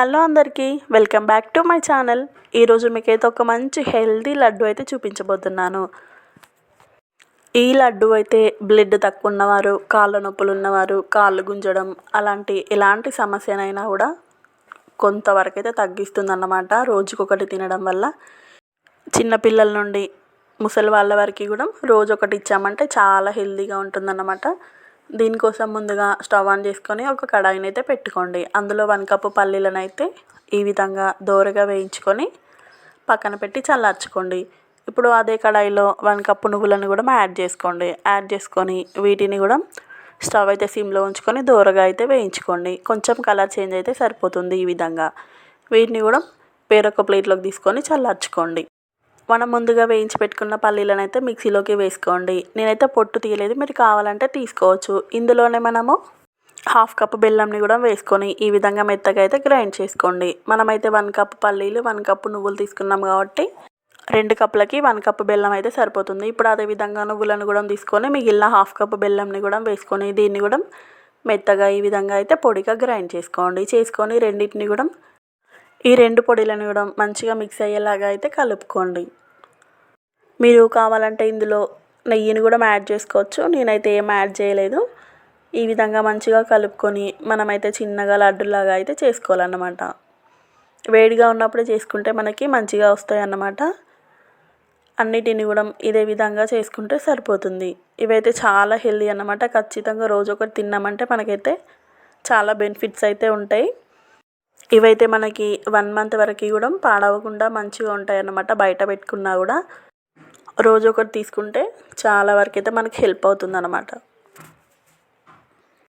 Hello అందరికీ welcome back to my channel. ఈరోజు మీకైతే ఒక మంచి హెల్దీ లడ్డు అయితే చూపించబోతున్నాను. ఈ లడ్డు అయితే బ్లడ్ తక్కువ ఉన్నవారు కాళ్ళ నొప్పులు ఉన్నవారు కాళ్ళు గుంజడం అలాంటి ఎలాంటి సమస్యనైనా కూడా కొంతవరకు అయితే తగ్గిస్తుంది అన్నమాట రోజుకొకటి తినడం వల్ల. చిన్నపిల్లల నుండి ముసలి వాళ్ళ వరకు కూడా రోజు ఒకటి ఇచ్చామంటే చాలా హెల్దీగా ఉంటుందన్నమాట. దీనికోసం ముందుగా స్టవ్ ఆన్ చేసుకొని ఒక కడాయిని అయితే పెట్టుకోండి. అందులో వన్ కప్పు పల్లీలను అయితే ఈ విధంగా దోరగా వేయించుకొని పక్కన పెట్టి చల్లార్చుకోండి. ఇప్పుడు అదే కడాయిలో వన్ కప్పు నువ్వులను కూడా యాడ్ చేసుకోండి. యాడ్ చేసుకొని వీటిని కూడా స్టవ్ అయితే సిమ్లో ఉంచుకొని దోరగా అయితే వేయించుకోండి. కొంచెం కలర్ చేంజ్ అయితే సరిపోతుంది ఈ విధంగా. వీటిని కూడా వేరొక ప్లేట్లోకి తీసుకొని చల్లార్చుకోండి. మనం ముందుగా వేయించి పెట్టుకున్న పల్లీలను అయితే మిక్సీలోకి వేసుకోండి. నేనైతే పొట్టు తీయలేదు. మీరు కావాలంటే తీసుకోవచ్చు. ఇందులోనే మనము హాఫ్ కప్ బెల్లంని కూడా వేసుకొని ఈ విధంగా మెత్తగా అయితే గ్రైండ్ చేసుకోండి. మనమైతే వన్ కప్ పల్లీలు వన్ కప్ నువ్వులు తీసుకున్నాం కాబట్టి రెండు కప్పులకి వన్ కప్ బెల్లం అయితే సరిపోతుంది. ఇప్పుడు అదే విధంగా నువ్వులను కూడా తీసుకొని మిగిలిన హాఫ్ కప్ బెల్లంని కూడా వేసుకొని దీన్ని కూడా మెత్తగా ఈ విధంగా అయితే పొడిగా గ్రైండ్ చేసుకోండి. చేసుకొని రెండింటిని కూడా ఈ రెండు పొడిలను కూడా మంచిగా మిక్స్ అయ్యేలాగా అయితే కలుపుకోండి. మీరు కావాలంటే ఇందులో నెయ్యిని కూడా యాడ్ చేసుకోవచ్చు. నేనైతే ఏం యాడ్ చేయలేదు. ఈ విధంగా మంచిగా కలుపుకొని మనమైతే చిన్నగా లడ్డులాగా అయితే చేసుకోవాలన్నమాట. వేడిగా ఉన్నప్పుడే చేసుకుంటే మనకి మంచిగా వస్తాయి అన్నమాట అన్నిటిని కూడా ఇదే విధంగా చేసుకుంటే సరిపోతుంది. ఇవైతే చాలా హెల్దీ అన్నమాట. ఖచ్చితంగా రోజు ఒకటి తిన్నామంటే మనకైతే చాలా బెనిఫిట్స్ అయితే ఉంటాయి. ఇవైతే మనకి వన్ మంత్ వరకు కూడా పాడవకుండా మంచిగా ఉంటాయి అన్నమాట బయట పెట్టుకున్నా కూడా. రోజు ఒకటి తీసుకుంటే చాలా వరకు అయితే మనకి హెల్ప్ అవుతుంది అన్నమాట